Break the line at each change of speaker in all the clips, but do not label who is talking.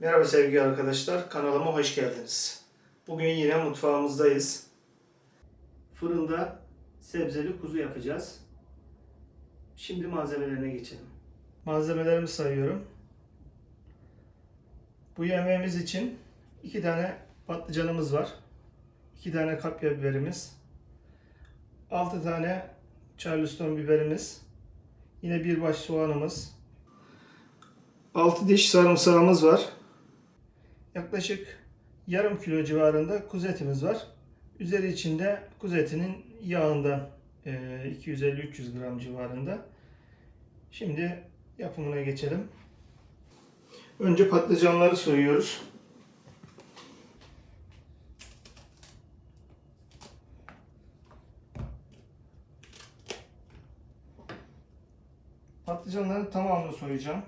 Merhaba sevgili arkadaşlar, kanalıma hoş geldiniz. Bugün yine mutfağımızdayız. Fırında sebzeli kuzu yapacağız. Şimdi malzemelerine geçelim. Malzemelerimi sayıyorum. Bu yemeğimiz için iki tane patlıcanımız var. iki tane kapya biberimiz. altı tane charleston biberimiz. Yine bir baş soğanımız. 6 diş sarımsağımız var. Yaklaşık yarım kilo civarında kuzu etimiz var. Üzeri içinde kuzu etinin yağından e, 250-300 gram civarında. Şimdi yapımına geçelim. Önce patlıcanları soyuyoruz. Patlıcanların tamamını soyacağım.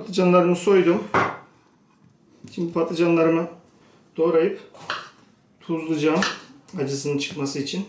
Patlıcanlarımı soydum. Şimdi patlıcanlarımı doğrayıp tuzlayacağım acısının çıkması için.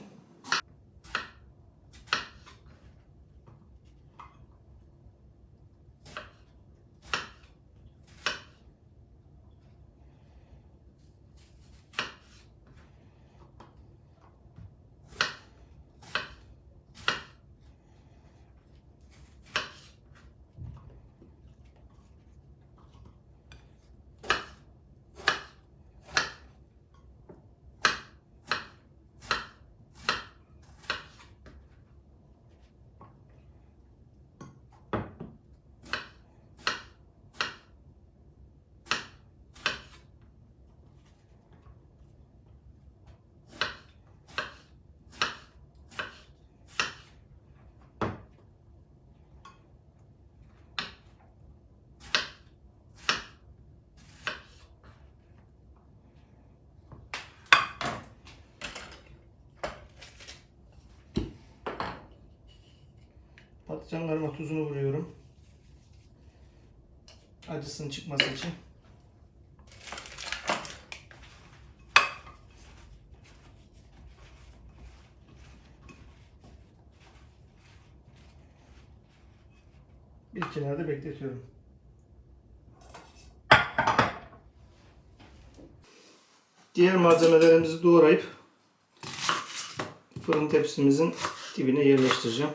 Patlıcanlarıma tuzunu vuruyorum. Acısının çıkması için. Bir kenarda bekletiyorum. Diğer malzemelerimizi doğrayıp fırın tepsimizin dibine yerleştireceğim.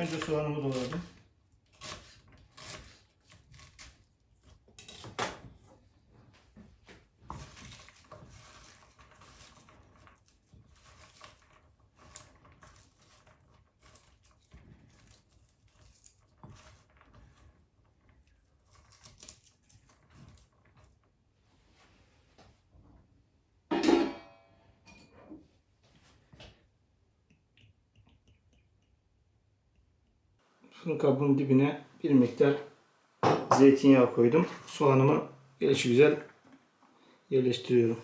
Önce soğanımı doğradım. Fırın kabının dibine bir miktar zeytinyağı koydum. Soğanımı güzel yerleştiriyorum.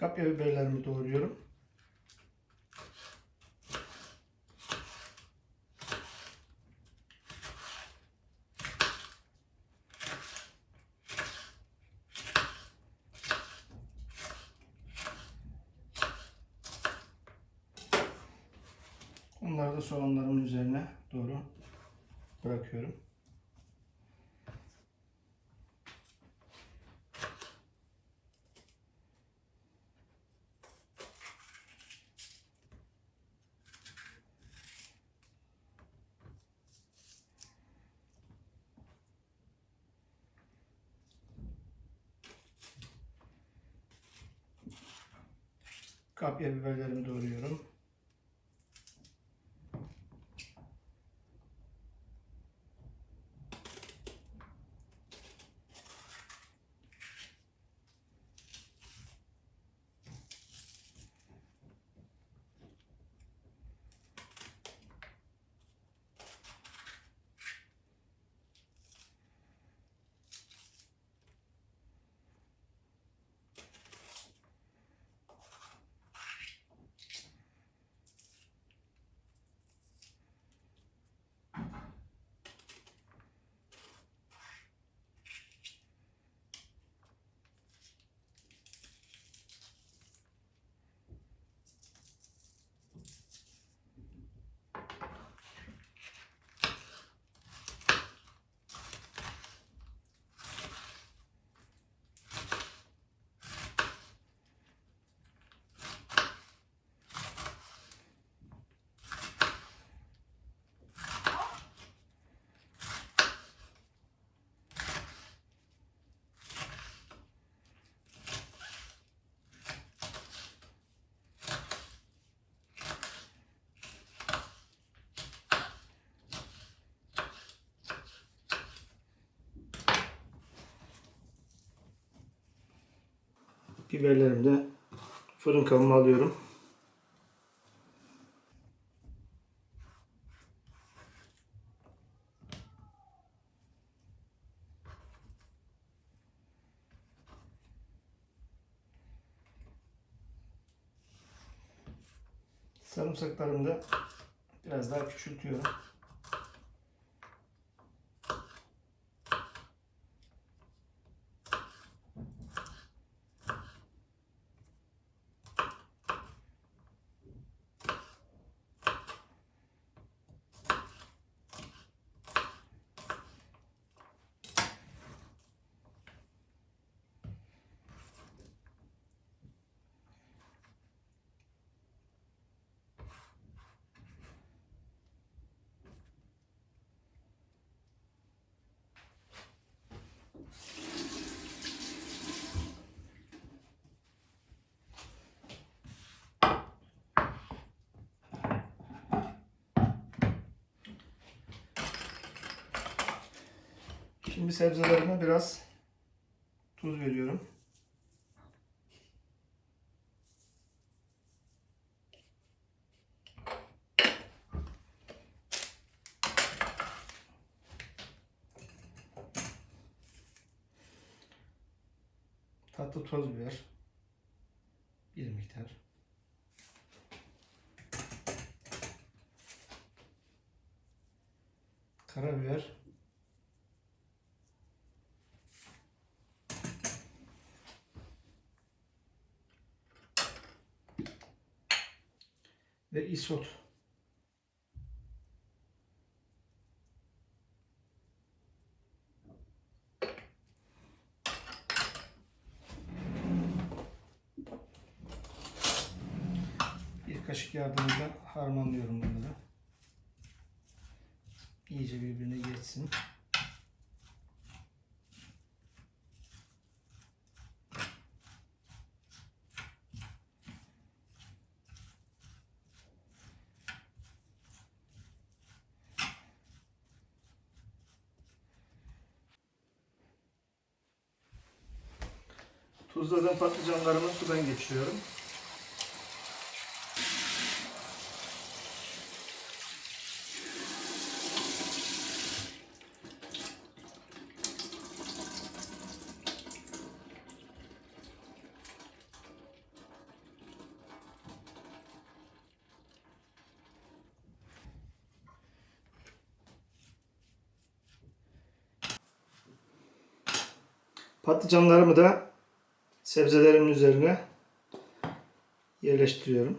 Kapya biberlerimi doğruyorum. Onları da soğanlarımın üzerine doğru bırakıyorum. Kapya biberlerimi doğruyorum. Biberlerimi de fırın kabıma alıyorum. Sarımsaklarımı da biraz daha küçültüyorum. Şimdi sebzelerime biraz tuz veriyorum. Tatlı toz biber. Bir miktar. Karabiber. Ve isot. Bir kaşık yardımıyla harmanlıyorum bunları. İyice birbirine geçsin. Buzladan patlıcanlarımı sudan geçiriyorum. Patlıcanlarımı da sebzelerimin üzerine yerleştiriyorum.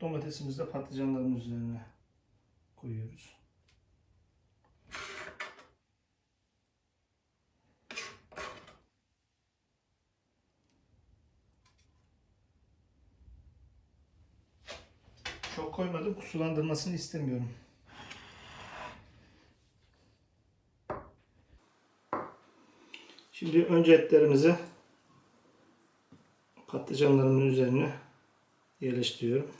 Domatesimizi de patlıcanların üzerine koyuyoruz. Çok koymadım. Sulandırmasını istemiyorum. Şimdi önce etlerimizi patlıcanlarımın üzerine yerleştiriyorum.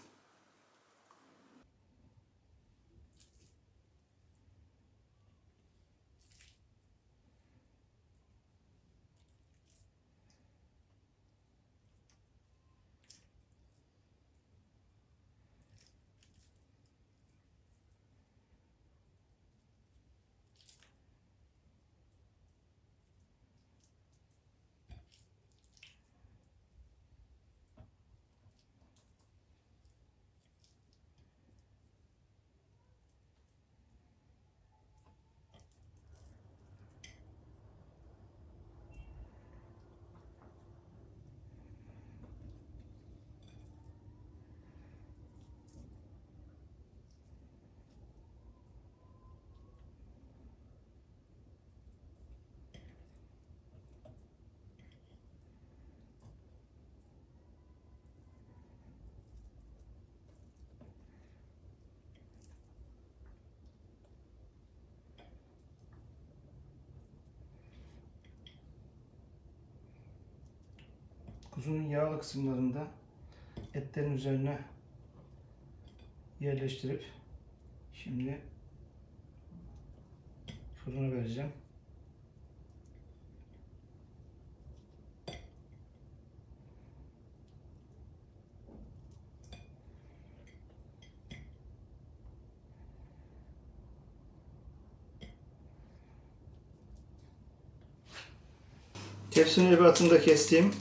Kuzunun yağlı kısımlarında etlerin üzerine yerleştirip şimdi fırına vereceğim. Tepsinin ebatında kestiğim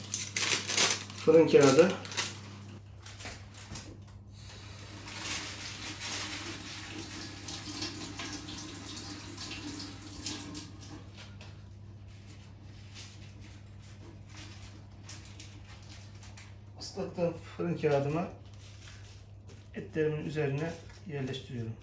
fırın kağıdı ıslattığım fırın kağıdımı etlerimin üzerine yerleştiriyorum.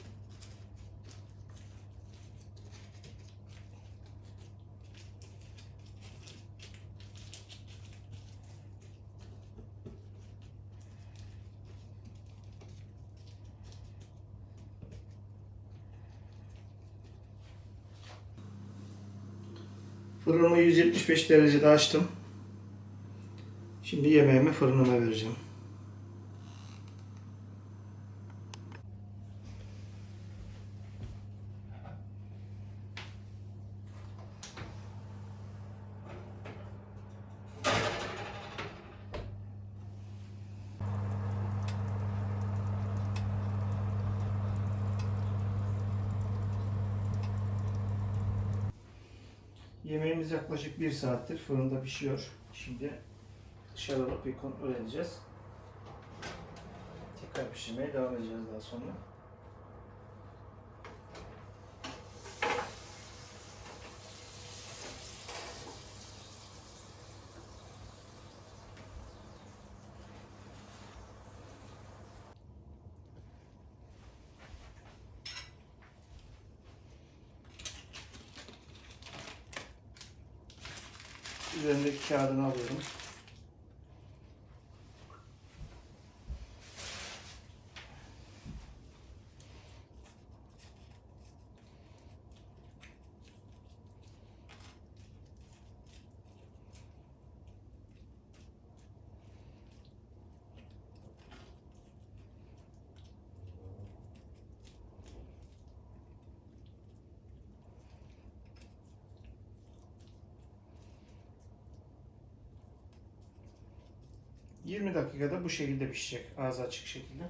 Fırınımı 175 derecede açtım. Şimdi yemeğimi fırınıma vereceğim. Yemeğimiz yaklaşık bir saattir fırında pişiyor. Şimdi dışarı alıp bir kontrol edeceğiz. Tekrar pişirmeye devam edeceğiz daha sonra. Üzerindeki kağıdını alıyorum. ...20 dakikada bu şekilde pişecek. Ağzı açık şekilde.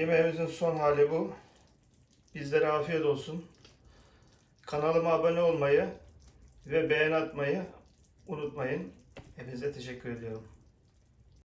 Yemeğimizin son hali bu. Bizlere afiyet olsun. Kanalıma abone olmayı ve beğen atmayı unutmayın. Hepinize teşekkür ediyorum.